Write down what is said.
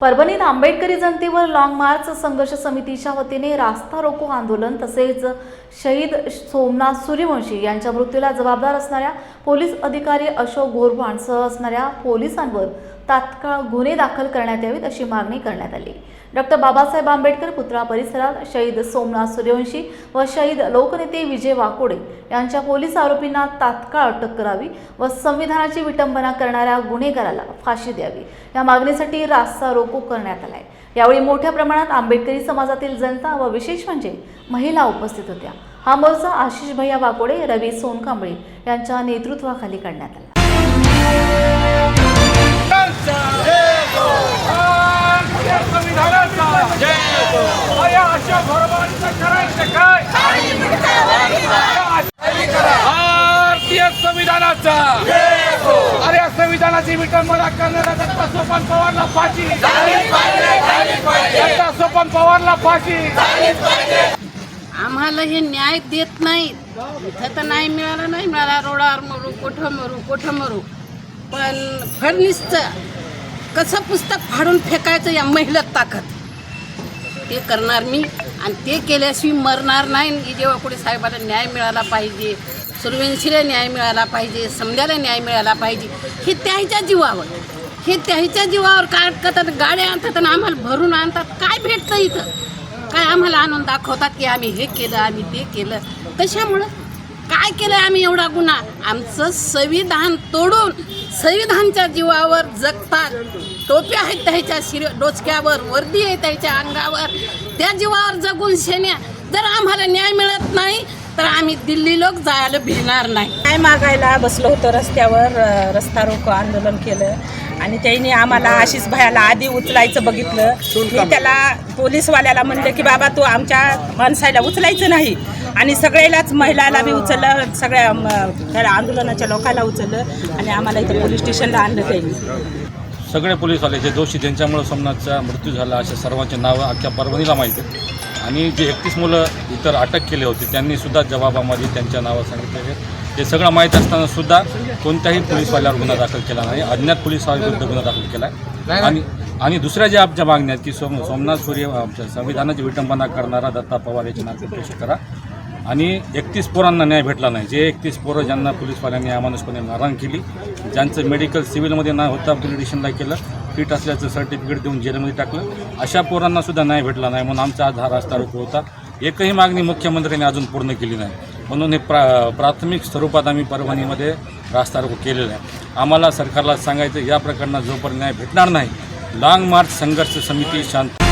परभणीत आंबेडकरी जनतेवर लाँग मार्च संघर्ष समितीच्या वतीने रास्ता रोको आंदोलन तसेच शहीद सोमनाथ सूर्यवंशी यांच्या मृत्यूला जबाबदार असणाऱ्या पोलीस अधिकारी अशोक गोरवाणसह असणाऱ्या पोलिसांवर तात्काळ गुन्हे दाखल करण्यात यावेत अशी मागणी करण्यात आली. डॉक्टर बाबासाहेब आंबेडकर पुतळा परिसरात शहीद सोमनाथ सूर्यवंशी व शहीद लोकनेते विजय वाकोडे यांच्या पोलीस आरोपींना तात्काळ अटक करावी व संविधानाची विटंबना करणाऱ्या गुन्हेगाराला फाशी द्यावी. या मागणीसाठी रास्ता रोको करण्यात आलाय. यावेळी मोठ्या प्रमाणात आंबेडकरी समाजातील जनता व विशेष म्हणजे महिला उपस्थित होत्या. हा मोर्चा आशिष भैया वाकोडे रवी सोनकांबळे यांच्या नेतृत्वाखाली काढण्यात आला. संविधानाचा अरे संविधानाची विटंबना करणाऱ्या दत्ता सोपान पवारला फाशी. दत्ता सोपान पवारला फाशी. आम्हाला हे न्याय देत नाहीत. इथं तर नाही मिळाला नाही मिळाला. रोडावर मरू कुठं मरू कुठं मरू. पण फडणीसचं कसं पुस्तक फाडून फेकायचं या महिलेत ताकद? ते करणार मी. आणि ते केल्याशिवाय मरणार नाही. जेव्हा कुठे साहेबाला न्याय मिळाला पाहिजे सुरवेंशीला न्याय मिळाला पाहिजे समजायला न्याय मिळाला पाहिजे. हे त्याच्या जीवावर. हे त्याच्या जीवावर काय करतात गाड्या आणतात आणि आम्हाला भरून आणतात. काय भेटतं इथं? काय आम्हाला आणून दाखवतात की आम्ही हे केलं आम्ही ते केलं? कशामुळं? काय केलं आम्ही एवढा गुन्हा? आमचं संविधान तोडून संविधानच्या जीवावर जगतात. टोप्या आहेत त्याच्या शिर डोचक्यावर वर्दी आहे त्याच्या अंगावर. त्या जीवावर जगून शेण्या. जर आम्हाला न्याय मिळत नाही तर आम्ही दिल्ली लोक जायला भिणार नाही. न्याय मागायला बसलो होतो रस्त्यावर रस्ता रोको आंदोलन केलं. आणि त्यांनी आम्हाला आशिष भयाला आधी उचलायचं बघितलं. मी त्याला पोलीसवाल्याला म्हणलं की बाबा तू आमच्या माणसाला उचलायचं नाही. आणि सगळ्यालाच महिलाला बी उचललं सगळ्या आंदोलनाच्या लोकांना उचललं आणि आम्हाला इथं पोलीस स्टेशनला आणलं त्यांनी. सगळे पोलीसवाले जे दोषी ज्यांच्यामुळे सोमनाथचा मृत्यू झाला अशा सर्वांचे नावं अख्ख्या परभणीला माहिती आहेत. आणि जे एकतीस मुलं इतर अटक केले होते त्यांनी सुद्धा जबाबामध्ये त्यांच्या नावं सांगितलेले ते सगळं माहीत असताना सुद्धा कोणत्याही पोलीसवाल्यावर गुन्हा दाखल केला नाही. अज्ञात पोलीसवाल्याविरुद्ध गुन्हा दाखल केला आहे. आणि आणि दुसऱ्या ज्या आमच्या मागण्या आहेत की सोम सोमनाथ सूर्य आमच्या संविधानाची विटंबना करणारा दत्ता पवार याची नागपूर करा. आणि एकतीस पोरांना न्याय भेटला नाही. जे एकतीस पोरं ज्यांना पोलीसवाल्यांनी अमानुषपणे मारहाण केली ज्यांचं मेडिकल सिव्हिलमध्ये न होता पोलीस स्टेशनला केलं फिट असल्याचं सर्टिफिकेट देऊन जेलमध्ये टाकलं अशा पोरांना सुद्धा न्याय भेटला नाही म्हणून आमचा आज हा रास्ता रोको होता. एकही मागणी मुख्यमंत्र्यांनी अजून पूर्ण केली नाही. म्हणून हे प्रा प्राथमिक स्वरूपात आम्ही परभणीमध्ये रास्ता रोको केलेला आहे. आम्हाला सरकारला सांगायचं या प्रकरणात जोपर्यंत न्याय भेटणार नाही लाँग मार्च संघर्ष समिती शांत